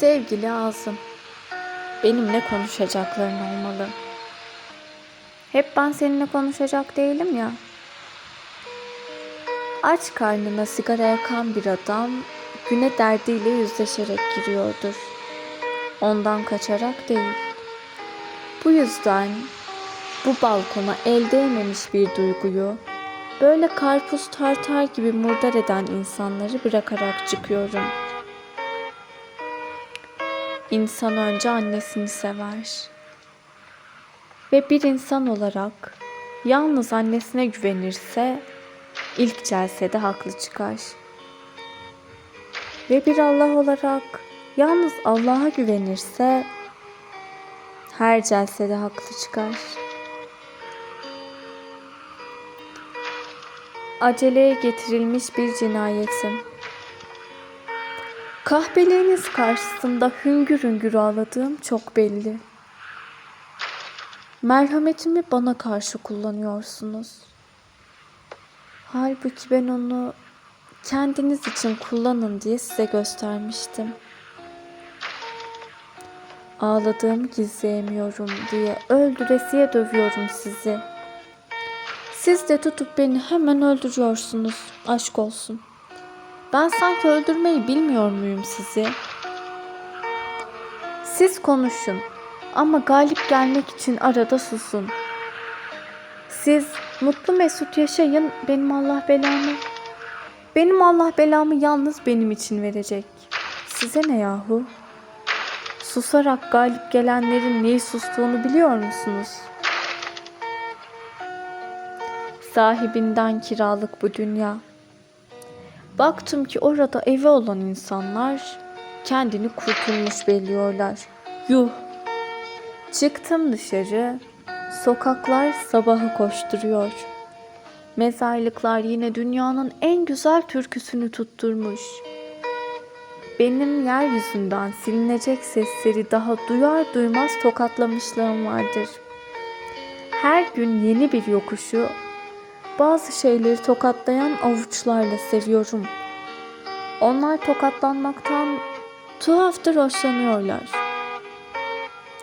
Sevgili ağzım, benimle konuşacakların olmalı. Hep ben seninle konuşacak değilim ya. Aç karnına sigara yakan bir adam güne derdiyle yüzleşerek giriyordur. Ondan kaçarak değil. Bu yüzden bu balkona el değmemiş bir duyguyu böyle karpuz tartar gibi murdar eden insanları bırakarak çıkıyorum. İnsan önce annesini sever. Ve bir insan olarak yalnız annesine güvenirse ilk celsede haklı çıkar. Ve bir Allah olarak yalnız Allah'a güvenirse her celsede haklı çıkar. Aceleye getirilmiş bir cinayetim. Kahpeliğiniz karşısında hüngür hüngür ağladığım çok belli. Merhametimi bana karşı kullanıyorsunuz. Halbuki ben onu kendiniz için kullanın diye size göstermiştim. Ağladığımı gizleyemiyorum diye öldüresiye dövüyorum sizi. Siz de tutup beni hemen öldürüyorsunuz. Aşk olsun. Ben sanki öldürmeyi bilmiyor muyum sizi? Siz konuşun ama galip gelmek için arada susun. Siz mutlu mesut yaşayın benim Allah belamı. Benim Allah belamı yalnız benim için verecek. Size ne yahu? Susarak galip gelenlerin neyi sustuğunu biliyor musunuz? Sahibinden kiralık bu dünya. Baktım ki orada evi olan insanlar kendini kurtulmuş belliyorlar. Yuh! Çıktım dışarı, sokaklar sabahı koşturuyor. Mezarlıklar yine dünyanın en güzel türküsünü tutturmuş. Benim yeryüzünden silinecek sesleri daha duyar duymaz tokatlamışlığım vardır. Her gün yeni bir yokuşu, bazı şeyleri tokatlayan avuçlarla seviyorum. Onlar tokatlanmaktan tuhaftır hoşlanıyorlar.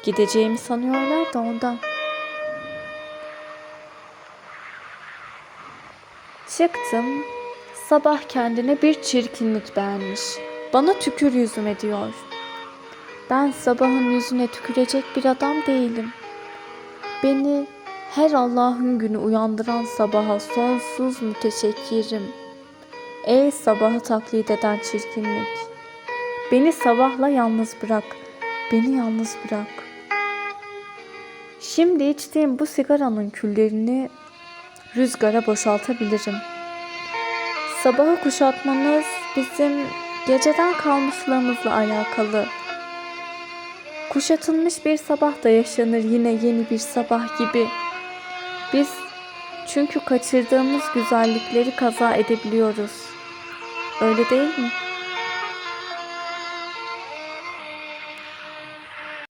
Gideceğimi sanıyorlar da ondan. Çıktım. Sabah kendine bir çirkinlik beğenmiş. Bana tükür yüzüme diyor. Ben sabahın yüzüne tükürecek bir adam değilim. Beni her Allah'ın günü uyandıran sabaha sonsuz müteşekkirim. Ey sabahı taklit eden çirkinlik. Beni sabahla yalnız bırak. Beni yalnız bırak. Şimdi içtiğim bu sigaranın küllerini rüzgara boşaltabilirim. Sabahı kuşatmamız bizim geceden kalmışlığımızla alakalı. Kuşatılmış bir sabah da yaşanır yine yeni bir sabah gibi. Biz çünkü kaçırdığımız güzellikleri kaza edebiliyoruz. Öyle değil mi?